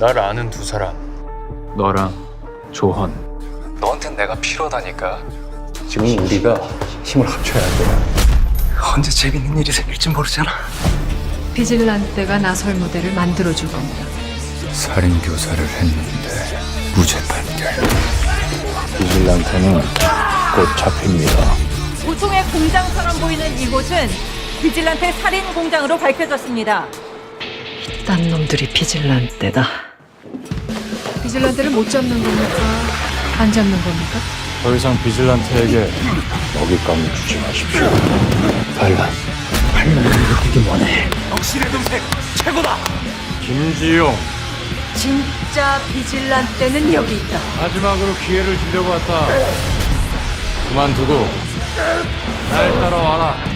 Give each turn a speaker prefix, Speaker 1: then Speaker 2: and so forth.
Speaker 1: 날 아는 두 사람
Speaker 2: 너랑 조헌
Speaker 3: 너한텐 내가 필요하다니까.
Speaker 4: 지금 우리가 힘을 합쳐야 돼.
Speaker 3: 언제 재밌는 일이 생길지 모르잖아.
Speaker 5: 비질란테가 나설 무대를 만들어줄 겁니다.
Speaker 2: 살인 교사를 했는데 무죄 판결.
Speaker 4: 비질란테는 곧 잡힙니다.
Speaker 6: 보통의 공장처럼 보이는 이곳은 비질란테 살인 공장으로 밝혀졌습니다.
Speaker 5: 딴 놈들이 비질란테다. 비질란테를 못 잡는 겁니까? 안 잡는 겁니까?
Speaker 2: 더 이상 비질란테에게
Speaker 4: 먹잇감을 주지 마십시오. 반란. 반란을 일으키기 원해.
Speaker 2: 김지용
Speaker 6: 진짜 비질란테는 여기 있다.
Speaker 2: 마지막으로 기회를 주려고 왔다. 그만두고 날 따라와라.